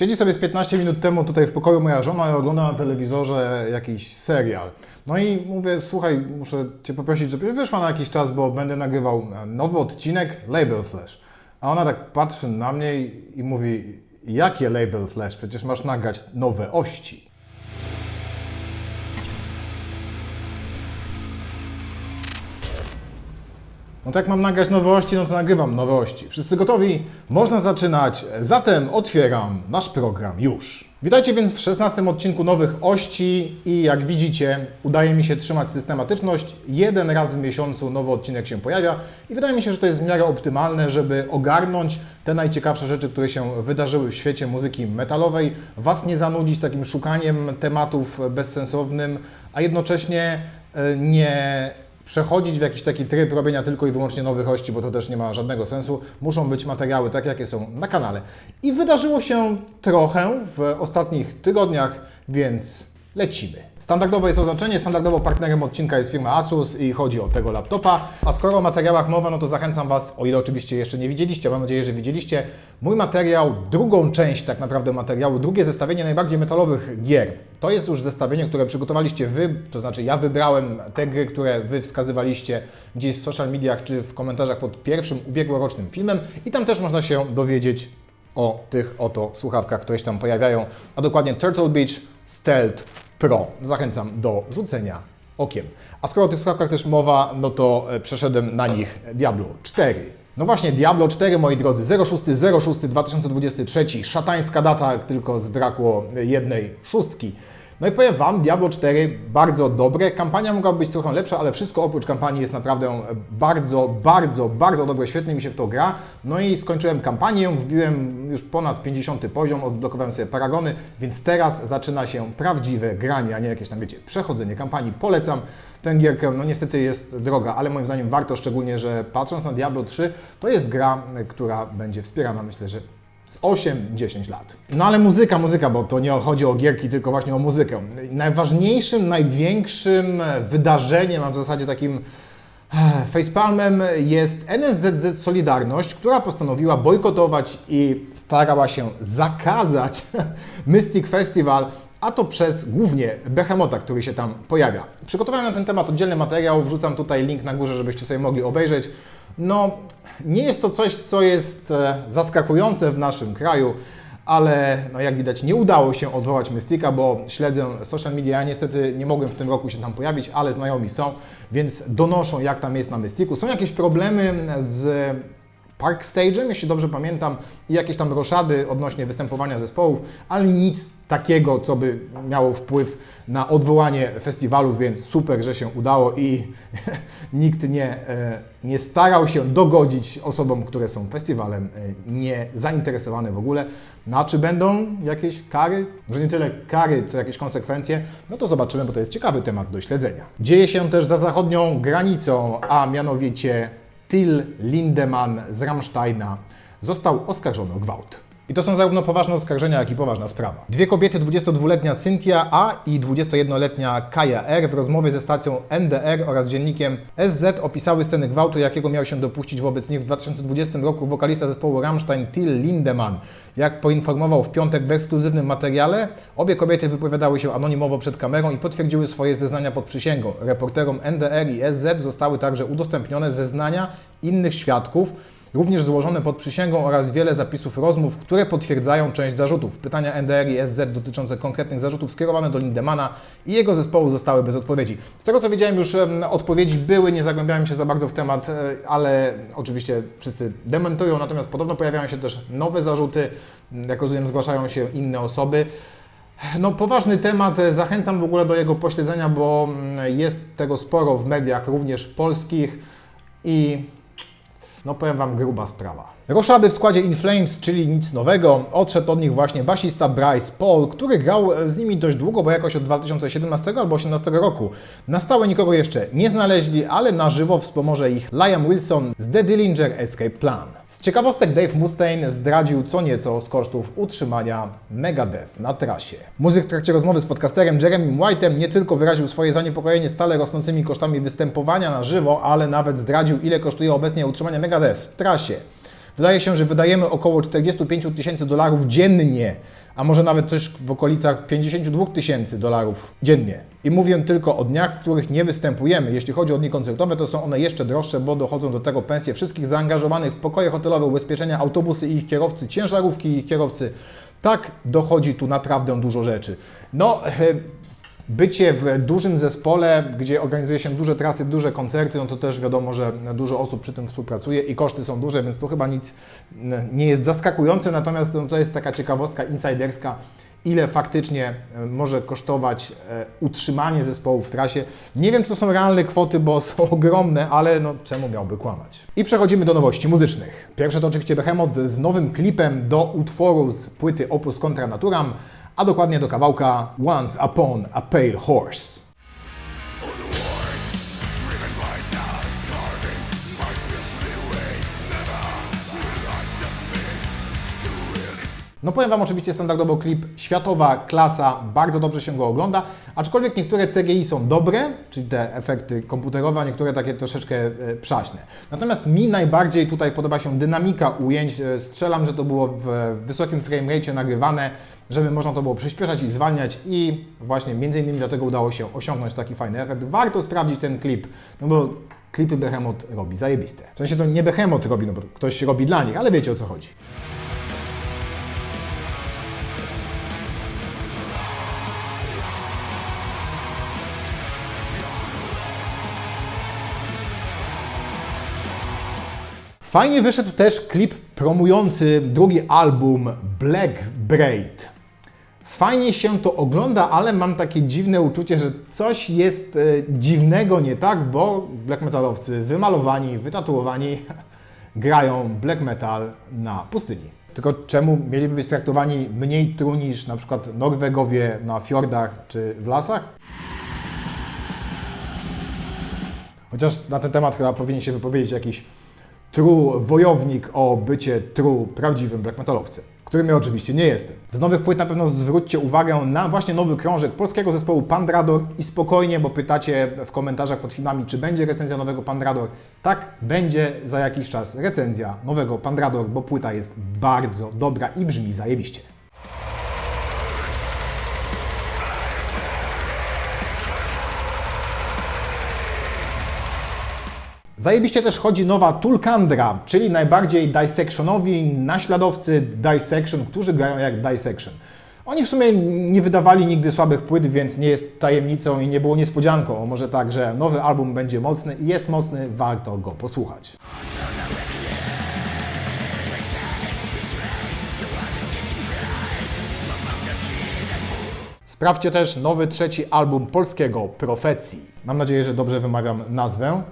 Siedzi sobie z 15 minut temu tutaj w pokoju moja żona i ogląda na telewizorze jakiś serial. No i mówię, słuchaj, muszę Cię poprosić, żebyś wyszła na jakiś czas, bo będę nagrywał nowy odcinek Label Flash. A ona tak patrzy na mnie i mówi, jakie Label Flash? Przecież masz nagrać nowe ości. No tak mam nagrać nowości, no to nagrywam nowości. Wszyscy gotowi? Można zaczynać. Zatem otwieram nasz program już. Witajcie więc w 16 odcinku Nowych Ości i jak widzicie udaje mi się trzymać systematyczność. Jeden raz w miesiącu nowy odcinek się pojawia i wydaje mi się, że to jest w miarę optymalne, żeby ogarnąć te najciekawsze rzeczy, które się wydarzyły w świecie muzyki metalowej, Was nie zanudzić takim szukaniem tematów bezsensownym, a jednocześnie e, nie przechodzić w jakiś taki tryb robienia tylko i wyłącznie nowych ości, bo to też nie ma żadnego sensu. Muszą być materiały tak, jakie są na kanale. I wydarzyło się trochę w ostatnich tygodniach, więc lecimy. Standardowe jest oznaczenie, standardowo partnerem odcinka jest firma Asus i chodzi o tego laptopa. A skoro o materiałach mowa, no to zachęcam Was, o ile oczywiście jeszcze nie widzieliście, mam nadzieję, że widzieliście, mój materiał, drugą część tak naprawdę materiału, drugie zestawienie najbardziej metalowych gier. To jest już zestawienie, które przygotowaliście Wy, to znaczy ja wybrałem te gry, które Wy wskazywaliście gdzieś w social mediach czy w komentarzach pod pierwszym ubiegłorocznym filmem i tam też można się dowiedzieć o tych oto słuchawkach, które się tam pojawiają, a dokładnie Turtle Beach Stealth Pro. Zachęcam do rzucenia okiem. A skoro o tych słuchawkach też mowa, no to e, przeszedłem na nich Diablo 4. No właśnie, Diablo 4, moi drodzy, 06.06.2023, szatańska data, tylko zbrakło jednej szóstki. No i powiem Wam, Diablo 4 bardzo dobre. Kampania mogła być trochę lepsza, ale wszystko oprócz kampanii jest naprawdę bardzo, bardzo, bardzo dobre. Świetnie mi się w to gra. No i skończyłem kampanię, wbiłem już ponad 50 poziom, odblokowałem sobie paragony, więc teraz zaczyna się prawdziwe granie, a nie jakieś tam, wiecie, przechodzenie kampanii. Polecam tę gierkę. No niestety jest droga, ale moim zdaniem warto, szczególnie, że patrząc na Diablo 3, to jest gra, która będzie wspierana, myślę, że z 8-10 lat. No ale muzyka, muzyka, bo to nie chodzi o gierki, tylko właśnie o muzykę. Najważniejszym, największym wydarzeniem, a w zasadzie takim eh, facepalmem jest NSZZ Solidarność, która postanowiła bojkotować i starała się zakazać Mystic Festival, a to przez głównie Behemota, który się tam pojawia. Przygotowałem na ten temat oddzielny materiał, wrzucam tutaj link na górze, żebyście sobie mogli obejrzeć. No, nie jest to coś, co jest e, zaskakujące w naszym kraju, ale no jak widać nie udało się odwołać Mystika, bo śledzę social media, ja niestety nie mogłem w tym roku się tam pojawić, ale znajomi są, więc donoszą jak tam jest na Mystiku. Są jakieś problemy z Park Stage'em, jeśli dobrze pamiętam, i jakieś tam roszady odnośnie występowania zespołów, ale nic takiego, co by miało wpływ na odwołanie festiwalu, więc super, że się udało i nikt nie, e, nie starał się dogodzić osobom, które są festiwalem e, nie zainteresowane w ogóle. No a czy będą jakieś kary? Może nie tyle kary, co jakieś konsekwencje? No to zobaczymy, bo to jest ciekawy temat do śledzenia. Dzieje się też za zachodnią granicą, a mianowicie Till Lindemann z Rammsteina został oskarżony o gwałt. I to są zarówno poważne oskarżenia, jak i poważna sprawa. Dwie kobiety, 22-letnia Cynthia A i 21-letnia Kaja R w rozmowie ze stacją NDR oraz dziennikiem SZ opisały sceny gwałtu, jakiego miał się dopuścić wobec nich w 2020 roku wokalista zespołu Rammstein Till Lindemann. Jak poinformował w piątek w ekskluzywnym materiale, obie kobiety wypowiadały się anonimowo przed kamerą i potwierdziły swoje zeznania pod przysięgą. Reporterom NDR i SZ zostały także udostępnione zeznania innych świadków, również złożone pod przysięgą oraz wiele zapisów rozmów, które potwierdzają część zarzutów. Pytania NDR i SZ dotyczące konkretnych zarzutów skierowane do Lindemana i jego zespołu zostały bez odpowiedzi. Z tego co wiedziałem już odpowiedzi były, nie zagłębiałem się za bardzo w temat, e, ale oczywiście wszyscy dementują, natomiast podobno pojawiają się też nowe zarzuty, jak rozumiem zgłaszają się inne osoby. No, poważny temat. Zachęcam w ogóle do jego pośledzenia, bo mm, jest tego sporo w mediach, również polskich i no powiem Wam, gruba sprawa. Roszady w składzie In Flames, czyli nic nowego. Odszedł od nich właśnie basista Bryce Paul, który grał z nimi dość długo, bo jakoś od 2017 albo 2018 roku. Na stałe nikogo jeszcze nie znaleźli, ale na żywo wspomoże ich Liam Wilson z The Dillinger Escape Plan. Z ciekawostek Dave Mustaine zdradził co nieco z kosztów utrzymania Megadeth na trasie. Muzyk w trakcie rozmowy z podcasterem Jeremy White'em nie tylko wyraził swoje zaniepokojenie stale rosnącymi kosztami występowania na żywo, ale nawet zdradził ile kosztuje obecnie utrzymanie Megadeth w trasie. Wydaje się, że wydajemy około 45 tysięcy dolarów dziennie, a może nawet coś w okolicach 52 tysięcy dolarów dziennie. I mówię tylko o dniach, w których nie występujemy. Jeśli chodzi o dni koncertowe, to są one jeszcze droższe, bo dochodzą do tego pensje wszystkich zaangażowanych w pokoje hotelowe, ubezpieczenia, autobusy i ich kierowcy, ciężarówki i ich kierowcy. Tak, dochodzi tu naprawdę dużo rzeczy. No, e, bycie w dużym zespole, gdzie organizuje się duże trasy, duże koncerty, no to też wiadomo, że dużo osób przy tym współpracuje i koszty są duże, więc tu chyba nic nie jest zaskakujące, natomiast no, to jest taka ciekawostka insiderska, ile faktycznie e, może kosztować e, utrzymanie zespołu w trasie. Nie wiem, czy to są realne kwoty, bo są ogromne, ale no czemu miałby kłamać? I przechodzimy do nowości muzycznych. Pierwsze to oczywiście Behemoth z nowym klipem do utworu z płyty Opus Contra Naturam, a dokładnie do kawałka Once Upon a Pale Horse. No powiem Wam oczywiście standardowo klip światowa klasa, bardzo dobrze się go ogląda, aczkolwiek niektóre CGI są dobre, czyli te efekty komputerowe, a niektóre takie troszeczkę e, przaśne. Natomiast mi najbardziej tutaj podoba się dynamika ujęć. E, Strzelam, że to było w wysokim frame rate nagrywane, żeby można to było przyspieszać i zwalniać i właśnie między innymi dlatego udało się osiągnąć taki fajny efekt. Warto sprawdzić ten klip, no bo klipy Behemoth robi zajebiste. W sensie to nie Behemoth robi, no bo ktoś robi dla nich, ale wiecie o co chodzi. Fajnie wyszedł też klip promujący drugi album Black Braid. Fajnie się to ogląda, ale mam takie dziwne uczucie, że coś jest e, dziwnego nie tak, bo black metalowcy wymalowani, wytatuowani grają black metal na pustyni. Tylko czemu mieliby być traktowani mniej tru niż na przykład Norwegowie na fiordach czy w lasach? Chociaż na ten temat chyba powinien się wypowiedzieć jakiś true wojownik o bycie true prawdziwym black metalowcem, którym ja oczywiście nie jestem. Z nowych płyt na pewno zwróćcie uwagę na właśnie nowy krążek polskiego zespołu Pandrador i spokojnie, bo pytacie w komentarzach pod filmami, czy będzie recenzja nowego Pandrador. Tak, będzie za jakiś czas recenzja nowego Pandrador, bo płyta jest bardzo dobra i brzmi zajebiście. Zajebiście też chodzi nowa Tulkandra, czyli najbardziej Dissectionowi naśladowcy Dissection, którzy grają jak Dissection. Oni w sumie nie wydawali nigdy słabych płyt, więc nie jest tajemnicą i nie było niespodzianką. Może tak, że nowy album będzie mocny i jest mocny, warto go posłuchać. Sprawdźcie też nowy trzeci album polskiego Profecji. Mam nadzieję, że dobrze wymawiam nazwę.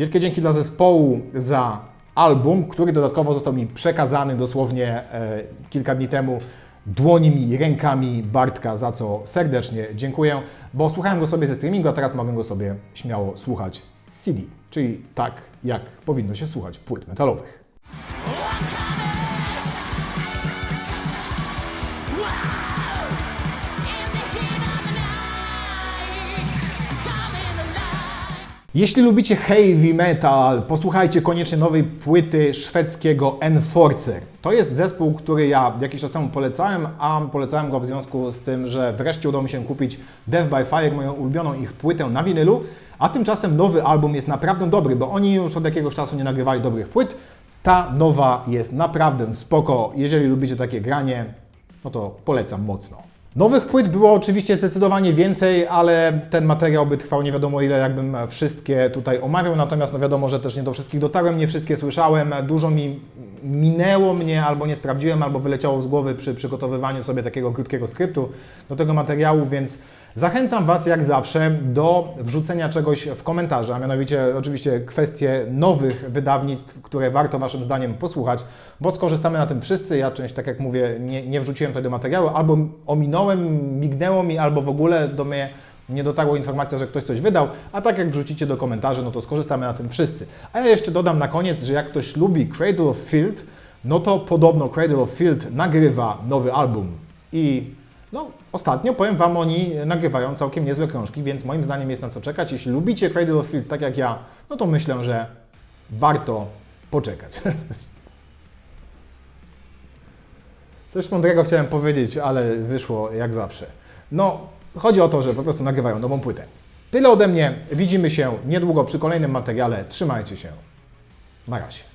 Wielkie dzięki dla zespołu za album, który dodatkowo został mi przekazany dosłownie e, kilka dni temu dłońmi i rękami Bartka, za co serdecznie dziękuję, bo słuchałem go sobie ze streamingu, a teraz mogę go sobie śmiało słuchać z CD, czyli tak jak powinno się słuchać płyt metalowych. Jeśli lubicie heavy metal, posłuchajcie koniecznie nowej płyty szwedzkiego Enforcer. To jest zespół, który ja jakiś czas temu polecałem, a polecałem go w związku z tym, że wreszcie udało mi się kupić Death by Fire, moją ulubioną ich płytę na winylu, a tymczasem nowy album jest naprawdę dobry, bo oni już od jakiegoś czasu nie nagrywali dobrych płyt. Ta nowa jest naprawdę spoko. Jeżeli lubicie takie granie, no to polecam mocno. Nowych płyt było oczywiście zdecydowanie więcej, ale ten materiał by trwał nie wiadomo ile, jakbym wszystkie tutaj omawiał, natomiast no wiadomo, że też nie do wszystkich dotarłem, nie wszystkie słyszałem, dużo mi minęło mnie, albo nie sprawdziłem, albo wyleciało z głowy przy przygotowywaniu sobie takiego krótkiego skryptu do tego materiału, więc zachęcam Was jak zawsze do wrzucenia czegoś w komentarze, a mianowicie oczywiście kwestie nowych wydawnictw, które warto Waszym zdaniem posłuchać, bo skorzystamy na tym wszyscy. Ja część, tak jak mówię, nie, nie wrzuciłem tego materiału, albo ominąłem, mignęło mi, albo w ogóle do mnie nie dotarła informacja, że ktoś coś wydał, a tak jak wrzucicie do komentarzy, no to skorzystamy na tym wszyscy. A ja jeszcze dodam na koniec, że jak ktoś lubi Cradle of Field, no to podobno Cradle of Field nagrywa nowy album i No, ostatnio powiem Wam, oni nagrywają całkiem niezłe krążki, więc moim zdaniem jest na co czekać. Jeśli lubicie Cradle of Filth tak jak ja, no to myślę, że warto poczekać. Coś mądrego chciałem powiedzieć, ale wyszło jak zawsze. No, chodzi o to, że po prostu nagrywają nową płytę. Tyle ode mnie. Widzimy się niedługo przy kolejnym materiale. Trzymajcie się. Na razie.